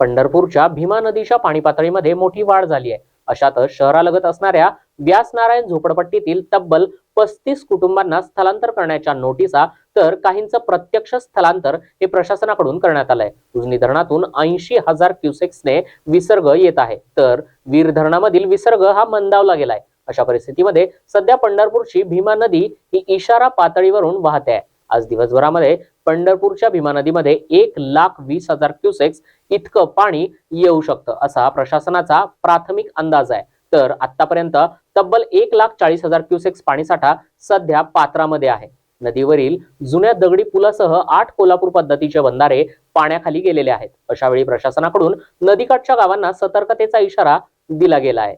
पंढरपूरच्या भीमा नदीच्या पाणी पातळीमध्ये मोठी वाढ झाली आहे. अशातच शहरालगत असणाऱ्या व्यास नारायण झोपडपट्टीतील तब्बल पस्तीस कुटुंबांना स्थलांतर करण्याच्या नोटिसा तर काहींचं प्रत्यक्ष स्थलांतर हे प्रशासनाकडून करण्यात आलंय. उजनी धरणातून ऐंशी हजार क्युसेक्सने विसर्ग येत आहे. तर वीर धरणामधील विसर्ग हा मंदावला गेलाय. अशा परिस्थितीमध्ये सध्या पंढरपूरची भीमा नदी ही इशारा पातळीवरून वाहते आहे. आज दिवसभरामध्ये पंढरपूरच्या भीमा नदीमध्ये एक लाख वीस हजार क्युसेक्स इतकं पाणी येऊ शकतं असा प्रशासनाचा प्राथमिक अंदाज आहे. तर आतापर्यंत तब्बल एक लाख चाळीस हजार क्युसेक्स पाणीसाठा सध्या पात्रामध्ये आहे. नदीवरील जुन्या दगडी पुलासह आठ कोल्हापूर पद्धतीचे बंधारे पाण्याखाली गेलेले आहेत. अशावेळी प्रशासनाकडून नदीकाठच्या गावांना सतर्कतेचा इशारा दिला गेला आहे.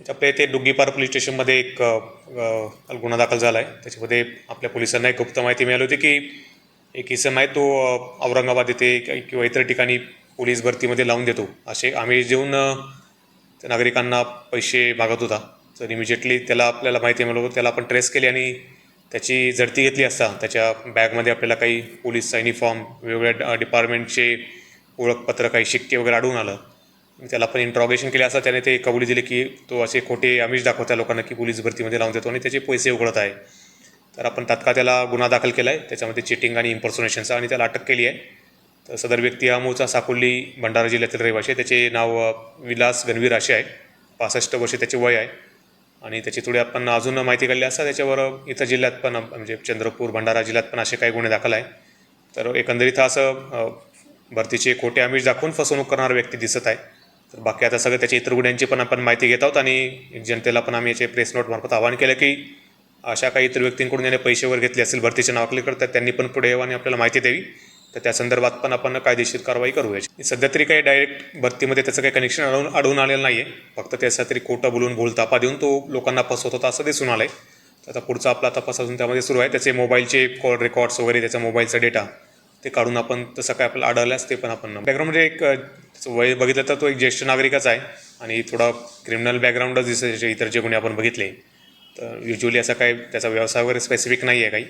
आपल्या इथे डुग्गीपार पोलीस स्टेशनमध्ये एक गुन्हा दाखल झाला आहे त्याच्यामध्ये आपल्या पोलिसांना एक गुप्त माहिती मिळाली होती की एक इसम आहे तो औरंगाबाद येथे किंवा इतर ठिकाणी पोलीस भरतीमध्ये लावून देतो. असे आम्ही जेऊन त्या नागरिकांना पैसे मागत होता. तर इमिजिएटली त्याला आपल्याला माहिती मिळालं त्याला आपण ट्रेस केली आणि त्याची झडती घेतली असता. त्याच्या बॅगमध्ये आपल्याला काही पोलीसचा युनिफॉर्म वेगवेगळ्या डिपार्टमेंटचे ओळखपत्र काही शिक्के वगैरे आढळून आलं. त्याला आपण इंट्रॉगेशन केले असता त्याने ते कबुली दिली की तो असे खोटे आमिष दाखवत्या लोकांना की पोलीस भरतीमध्ये लावून देतो आणि त्याचे पैसे उघडत आहे. तर आपण तात्काळ त्याला गुन्हा दाखल केला आहे त्याच्यामध्ये चिटिंग आणि इम्पर्सोनेशनचा आणि त्याला अटक केली आहे. तर सदर व्यक्ती हा मूळचा साकोली भंडारा जिल्ह्यातील रहिवाशी आहे. त्याचे नाव विलास गणवीर असे आहे. पासष्ट वर्षे त्याचे वय आहे. आणि त्याची थोडी आपण अजून माहिती काढली असता त्याच्यावर इतर जिल्ह्यात पण म्हणजे चंद्रपूर भंडारा जिल्ह्यात पण असे काही गुन्हे दाखल आहे. तर एकंदरीत असं भरतीचे खोटे आमिष दाखवून फसवणूक करणारा व्यक्ती दिसत आहे. तर बाकी आता सगळं त्याच्या इतर गुन्ह्यांची पण आपण माहिती घेत आहोत आणि जनतेला पण आम्ही याचे प्रेस नोटमार्फत आवाहन केलं की अशा काही इतर व्यक्तींकडून ज्याने पैसे वगैरे घेतले असेल भरतीच्या नावाखाली तर त्यांनी पण पुढे यावं आणि आपल्याला माहिती द्यावी. तर त्या संदर्भात पण आपण कायदेशीर कारवाई करू याची सध्या तरी काही डायरेक्ट भरतीमध्ये त्याचं काही कनेक्शन अडवून अडवून आलेलं नाही आहे फक्त त्याचा तरी खोटं बोलून बोलतापा देऊन तो लोकांना फसवत होता असं दिसून आलं आहे तर आता पुढचा आपला तपास अजून त्यामध्ये सुरू आहे. त्याचे मोबाईलचे कॉल रेकॉर्ड्स वगैरे त्याचा मोबाईलचा डेटा ते काढून आपण तसं काय आपल्याला आढळल्यास ते पण आपण बॅकग्राऊंडमध्ये म्हणजे एक वय बघितलं तर तो एक ज्येष्ठ नागरिकच आहे. आणि थोडा क्रिमिनल बॅकग्राऊंडच दिसत इतर जे गुन्हे आपण बघितले. तर युजली असा काय त्याचा व्यवसाय वगैरे स्पेसिफिक नाही आहे काही.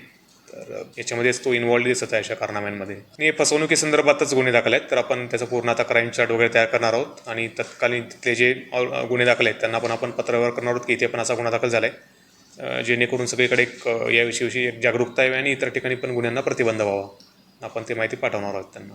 तर याच्यामध्येच तो इन्वॉल्ड दिसत आहे अशा कारनाम्यांमध्ये आणि फसवणुकीसंदर्भातच गुन्हे दाखल आहेत. तर आपण त्याचं पूर्ण आता क्राईम चार्ट वगैरे तयार करणार आहोत. आणि तत्कालीन तिथले जे गुन्हे दाखल आहेत त्यांना पण आपण पत्रव्यवहार करणार आहोत की इथे पण असा गुन्हा दाखल झाला आहे जेणेकरून सगळीकडे एक याविषयीविषयी एक जागरूकता यावी आणि इतर ठिकाणी पण गुन्ह्यांना प्रतिबंध व्हावा. आपण ते माहिती पाठवणार आहोत त्यांना.